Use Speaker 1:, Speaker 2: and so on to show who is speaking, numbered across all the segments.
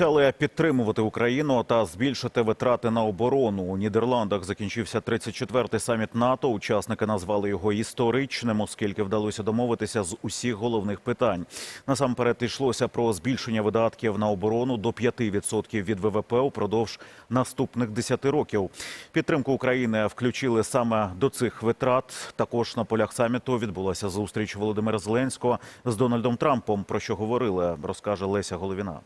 Speaker 1: Обіцяли підтримувати Україну та збільшити витрати на оборону. У Нідерландах закінчився 34-й саміт НАТО. Учасники назвали його історичним, оскільки вдалося домовитися з усіх головних питань. Насамперед йшлося про збільшення видатків на оборону до 5% від ВВП упродовж наступних 10 років. Підтримку України включили саме до цих витрат. Також на полях саміту відбулася зустріч Володимира Зеленського з Дональдом Трампом. Про що говорили, розкаже Леся Головіна.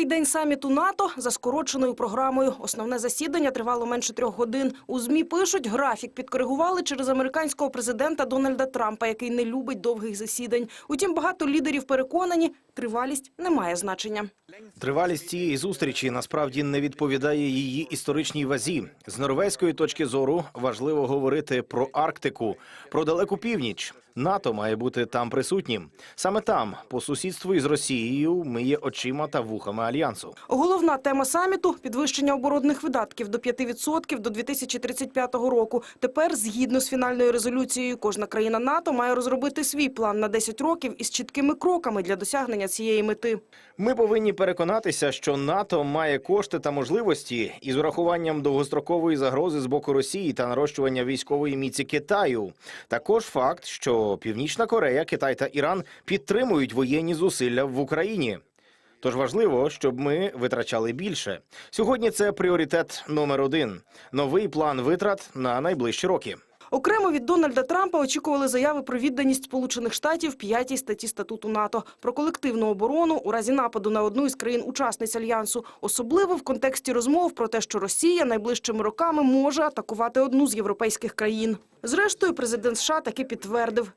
Speaker 2: Другий день саміту НАТО за скороченою програмою. Основне засідання тривало менше трьох годин. У ЗМІ пишуть, графік підкоригували через американського президента Дональда Трампа, який не любить довгих засідань. Утім, багато лідерів переконані, тривалість не має значення.
Speaker 3: Тривалість цієї зустрічі насправді не відповідає її історичній вазі. З норвезької точки зору важливо говорити про Арктику, про далеку північ. НАТО має бути там присутнім. Саме там, по сусідству із Росією, ми є очима та вухами альянсу.
Speaker 2: Головна тема саміту – підвищення оборонних видатків до 5% до 2035 року. Тепер, згідно з фінальною резолюцією, кожна країна НАТО має розробити свій план на 10 років із чіткими кроками для досягнення цієї мети.
Speaker 3: Ми повинні переконатися, що НАТО має кошти та можливості із урахуванням довгострокової загрози з боку Росії та нарощування військової міці Китаю. Також факт, що Північна Корея, Китай та Іран підтримують воєнні зусилля в Україні. Тож важливо, щоб ми витрачали більше. Сьогодні це пріоритет номер один: новий план витрат на найближчі роки.
Speaker 2: Окремо від Дональда Трампа очікували заяви про відданість Сполучених Штатів п'ятій статті статуту НАТО про колективну оборону у разі нападу на одну із країн-учасниць альянсу, особливо в контексті розмов про те, що Росія найближчими роками може атакувати одну з європейських країн. Зрештою, президент США таки підтвердив.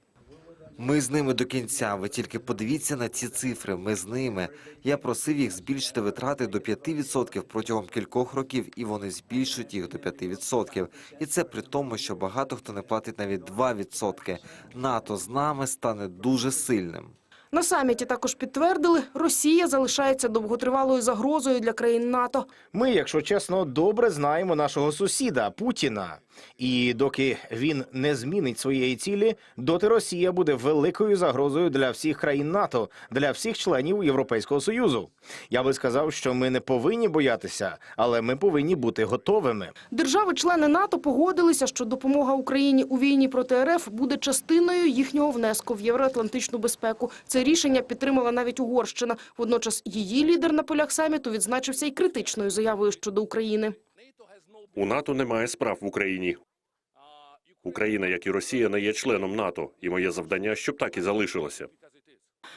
Speaker 4: Ми з ними до кінця. Ви тільки подивіться на ці цифри. Ми з ними. Я просив їх збільшити витрати до 5% протягом кількох років, і вони збільшують їх до 5%. І це при тому, що багато хто не платить навіть 2%. НАТО з нами стане дуже сильним.
Speaker 2: На саміті також підтвердили, Росія залишається довготривалою загрозою для країн НАТО.
Speaker 3: Ми, якщо чесно, добре знаємо нашого сусіда Путіна. І доки він не змінить своєї цілі, доти Росія буде великою загрозою для всіх країн НАТО, для всіх членів Європейського союзу. Я би сказав, що ми не повинні боятися, але ми повинні бути готовими.
Speaker 2: Держави-члени НАТО погодилися, що допомога Україні у війні проти РФ буде частиною їхнього внеску в євроатлантичну безпеку. Це рішення підтримала навіть Угорщина. Водночас її лідер на полях саміту відзначився й критичною заявою щодо України.
Speaker 5: У НАТО немає справ в Україні. Україна, як і Росія, не є членом НАТО, і моє завдання, щоб так і залишилося.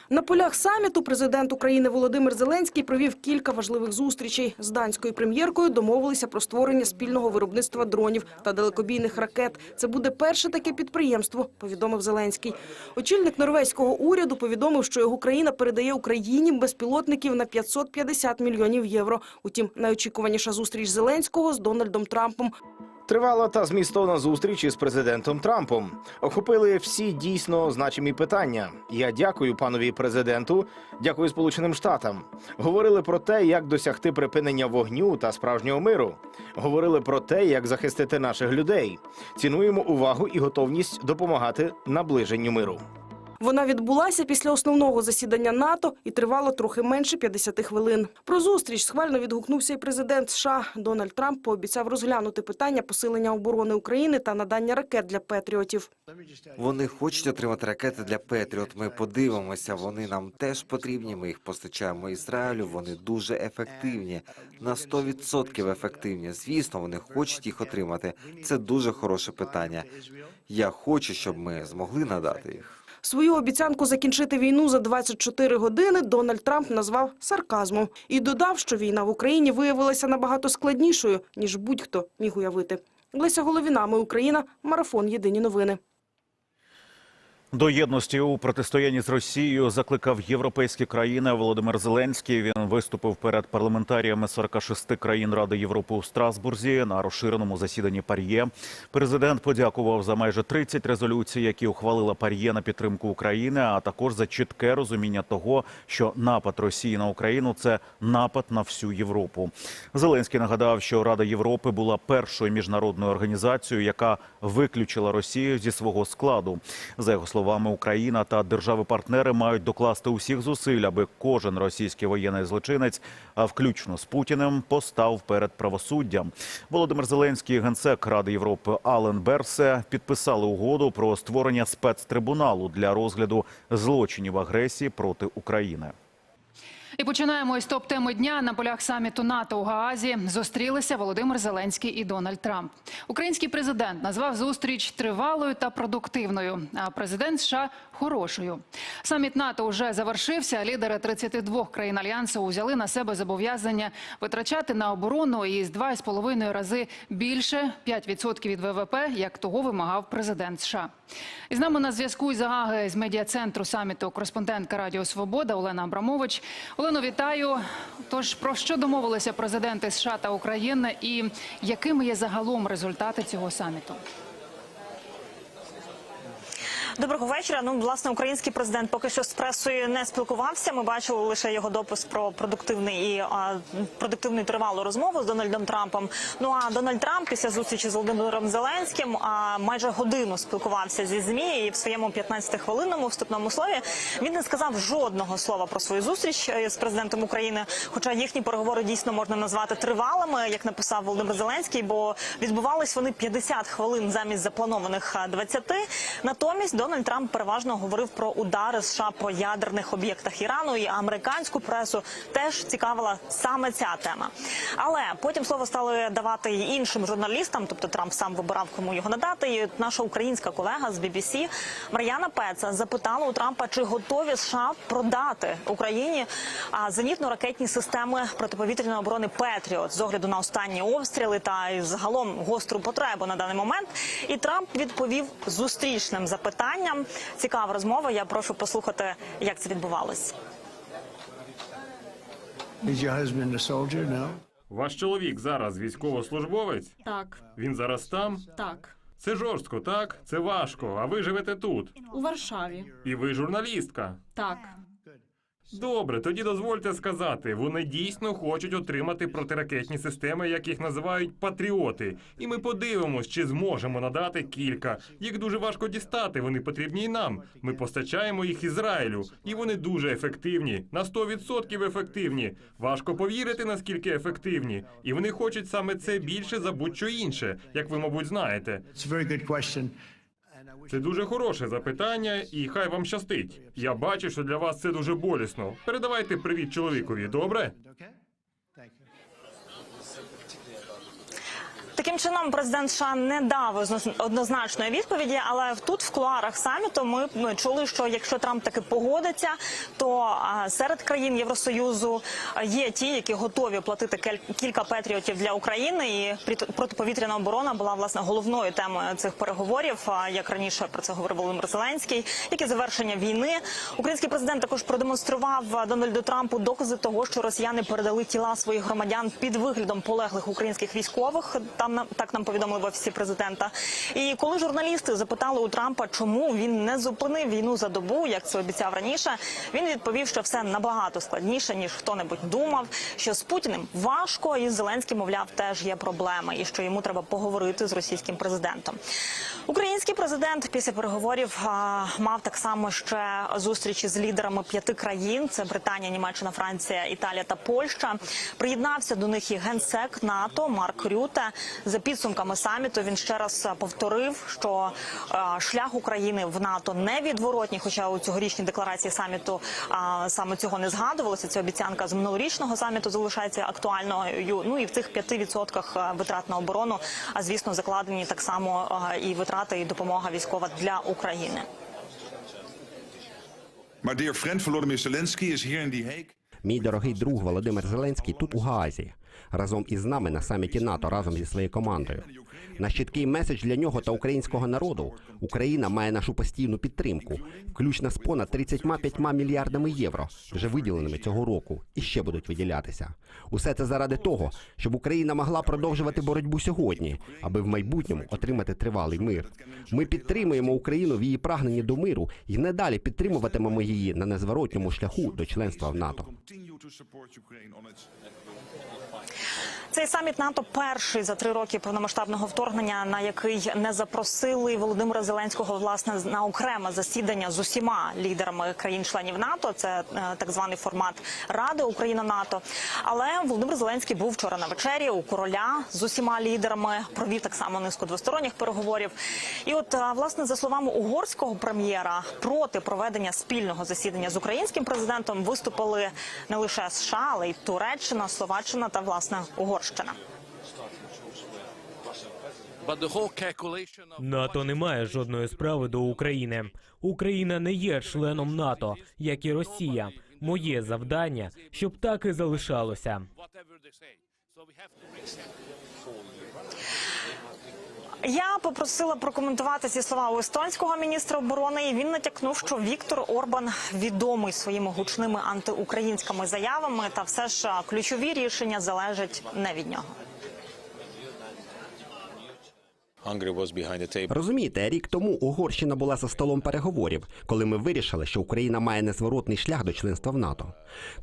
Speaker 2: На полях саміту президент України Володимир Зеленський провів кілька важливих зустрічей. З данською прем'єркою домовилися про створення спільного виробництва дронів та далекобійних ракет. Це буде перше таке підприємство, повідомив Зеленський. Очільник норвезького уряду повідомив, що його країна передає Україні безпілотників на 550 мільйонів євро. Утім, найочікуваніша зустріч Зеленського з Дональдом Трампом
Speaker 3: Тривала та змістовна зустріч із президентом Трампом. Охопили всі дійсно значимі питання. Я дякую панові президенту, дякую Сполученим Штатам. Говорили про те, як досягти припинення вогню та справжнього миру. Говорили про те, як захистити наших людей. Цінуємо увагу і готовність допомагати наближенню миру.
Speaker 2: Вона відбулася після основного засідання НАТО і тривала трохи менше 50 хвилин. Про зустріч схвально відгукнувся і президент США. Дональд Трамп пообіцяв розглянути питання посилення оборони України та надання ракет для патріотів.
Speaker 4: Вони хочуть отримати ракети для Петріот. Ми подивимося. Вони нам теж потрібні. Ми їх постачаємо Ізраїлю. Вони дуже ефективні, на 100% ефективні. Звісно, вони хочуть їх отримати. Це дуже хороше питання. Я хочу, щоб ми змогли надати їх.
Speaker 2: Свою обіцянку закінчити війну за 24 години Дональд Трамп назвав сарказмом і додав, що війна в Україні виявилася набагато складнішою, ніж будь-хто міг уявити. Леся Головіна, ми Україна, марафон. Єдині новини.
Speaker 1: До єдності у протистоянні з Росією закликав європейські країни. Володимир Зеленський він виступив перед парламентаріями 46 країн Ради Європи у Страсбурзі на розширеному засіданні Пар'є. Президент подякував за майже 30 резолюцій, які ухвалила Пар'є на підтримку України, а також за чітке розуміння того, що напад Росії на Україну це напад на всю Європу. Зеленський нагадав, що Рада Європи була першою міжнародною організацією, яка виключила Росію зі свого складу. За його словами, Україна та держави-партнери мають докласти усіх зусиль, аби кожен російський воєнний злочинець, а включно з Путіним, постав перед правосуддям. Володимир Зеленський, генсек Ради Європи Ален Берсе підписали угоду про створення спецтрибуналу для розгляду злочинів агресії проти України.
Speaker 6: І починаємо із топ-теми дня на полях саміту НАТО у Гаазі. Зустрілися Володимир Зеленський і Дональд Трамп. Український президент назвав зустріч тривалою та продуктивною. А президент США хорошою. Саміт НАТО вже завершився. Лідери 32 країн альянсу узяли на себе зобов'язання витрачати на оборону із 2,5 рази більше 5% від ВВП, як того вимагав президент США. І з нами на зв'язку із Гаги з медіа-центру саміту кореспондентка Радіо Свобода Олена Абрамович. Олено, вітаю. Тож про що домовилися президенти США та України, і якими є загалом результати цього саміту?
Speaker 7: Доброго вечора. Ну, власне, український президент поки що з пресою не спілкувався. Ми бачили лише його допис про продуктивний і а, продуктивну тривалу розмову з Дональдом Трампом. Ну а Дональд Трамп після зустрічі з Володимиром Зеленським а, майже годину спілкувався зі змі і в своєму 15-хвилинному вступному слові він не сказав жодного слова про свою зустріч е, з президентом України. Хоча їхні переговори дійсно можна назвати тривалими, як написав Володимир Зеленський, бо відбувались вони 50 хвилин замість запланованих а, 20. Натомість Дональд Трамп переважно говорив про удари США по ядерних об'єктах Ірану, і американську пресу теж цікавила саме ця тема. Але потім слово стали давати й іншим журналістам, тобто Трамп сам вибирав, кому його надати. І наша українська колега з BBC Мар'яна Пеца запитала у Трампа, чи готові США продати Україні зенітно-ракетні системи протиповітряної оборони Петріот з огляду на останні обстріли та загалом гостру потребу на даний момент. І Трамп відповів зустрічним запитанням. Цікава розмова. Я прошу послухати, як це відбувалось.
Speaker 8: Is your husband a soldier? No.
Speaker 9: Ваш чоловік зараз військовослужбовець?
Speaker 10: Так,
Speaker 9: Він зараз там?
Speaker 10: так,
Speaker 9: Це жорстко, так? Це важко. А ви живете тут.
Speaker 10: у Варшаві.
Speaker 9: І ви журналістка.
Speaker 10: Так,
Speaker 9: Добре, тоді дозвольте сказати, вони дійсно хочуть отримати протиракетні системи, як їх називають патріоти. І ми подивимось, чи зможемо надати кілька. Їх дуже важко дістати. Вони потрібні і нам. Ми постачаємо їх Ізраїлю, і вони дуже ефективні. На 100% ефективні. Важко повірити, наскільки ефективні. І вони хочуть саме це більше за будь-що інше, як ви, мабуть, знаєте.
Speaker 8: Good question.
Speaker 9: Це дуже хороше запитання, і хай вам щастить. Я бачу, що для вас це дуже болісно. Передавайте привіт чоловікові, добре?
Speaker 7: Таким чином, президент США не дав озна- однозначної відповіді, але тут в кулуарах саміту ми чули, що якщо Трамп таки погодиться, то серед країн Євросоюзу є ті, які готові платити кілька патріотів для України. І протиповітряна оборона була власне головною темою цих переговорів. Як раніше про це говорив Володимир Зеленський, як і завершення війни. Український президент також продемонстрував Дональду Трампу докази того, що росіяни передали тіла своїх громадян під виглядом полеглих українських військових. Там нам так нам повідомили в офісі президента. І коли журналісти запитали у Трампа, чому він не зупинив війну за добу, як це обіцяв раніше, він відповів, що все набагато складніше ніж хто-небудь думав. Що з Путіним важко, і з Зеленським, мовляв, теж є проблеми, і що йому треба поговорити з російським президентом. Український президент після переговорів а, мав так само ще зустрічі з лідерами п'яти країн: це Британія, Німеччина, Франція, Італія та Польща. Приєднався до них і генсек НАТО Марк Рюте. За підсумками саміту він ще раз повторив, що шлях України в НАТО невідворотній, хоча у цьогорічній декларації саміту саме цього не згадувалося. Ця обіцянка з минулорічного саміту залишається актуальною. Ну і в цих 5% витрат на оборону, а звісно, закладені так само і витрати, і допомога військова для України.
Speaker 11: My dear friend Volodymyr Zelensky is here in The Hague.
Speaker 12: Мій дорогий друг Володимир Зеленський тут у Гаазі, разом із нами на саміті НАТО, разом зі своєю командою. Наш чіткий меседж для нього та українського народу. Україна має нашу постійну підтримку, включно з понад 35 мільярдами євро, вже виділеними цього року, і ще будуть виділятися. Усе це заради того, щоб Україна могла продовжувати боротьбу сьогодні, аби в майбутньому отримати тривалий мир. Ми підтримуємо Україну в її прагненні до миру і надалі підтримуватимемо її на незворотньому шляху до членства в НАТО.
Speaker 7: Цей саміт НАТО перший за три роки повномасштабного вторгнення, на який не запросили Володимира Зеленського власне на окреме засідання з усіма лідерами країн-членів НАТО. Це е, так званий формат Ради Україна НАТО. Але Володимир Зеленський був вчора на вечері у короля з усіма лідерами. Провів так само низку двосторонніх переговорів. І от е, власне за словами угорського прем'єра проти проведення спільного засідання з українським президентом виступили не лише США, але й Туреччина, Словаччина та власне Угорщина.
Speaker 10: НАТО не має жодної справи до України. Україна не є членом НАТО, як і Росія. Моє завдання, щоб так і залишалося.
Speaker 7: Я попросила прокоментувати ці слова у естонського міністра оборони. і Він натякнув, що Віктор Орбан відомий своїми гучними антиукраїнськими заявами, та все ж ключові рішення залежать не від нього.
Speaker 12: Розумієте, рік тому Угорщина була за столом переговорів, коли ми вирішили, що Україна має незворотний шлях до членства в НАТО.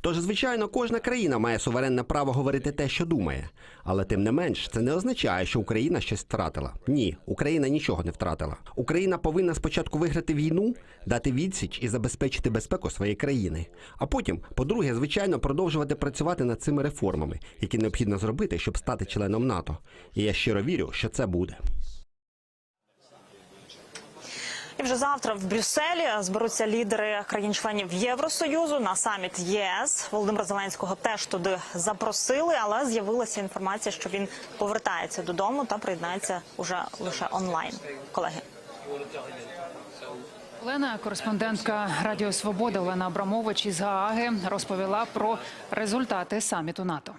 Speaker 12: Тож, звичайно, кожна країна має суверенне право говорити те, що думає. Але тим не менш, це не означає, що Україна щось втратила. Ні, Україна нічого не втратила. Україна повинна спочатку виграти війну, дати відсіч і забезпечити безпеку своєї країни. А потім, по-друге, звичайно, продовжувати працювати над цими реформами, які необхідно зробити, щоб стати членом НАТО. І я щиро вірю, що це буде.
Speaker 7: І вже завтра в Брюсселі зберуться лідери країн-членів Євросоюзу на саміт ЄС. Володимира Зеленського теж туди запросили, але з'явилася інформація, що він повертається додому та приєднається уже лише онлайн. Колеги.
Speaker 6: Олена, кореспондентка Радіо Свобода Олена Абрамович із Гааги розповіла про результати саміту НАТО.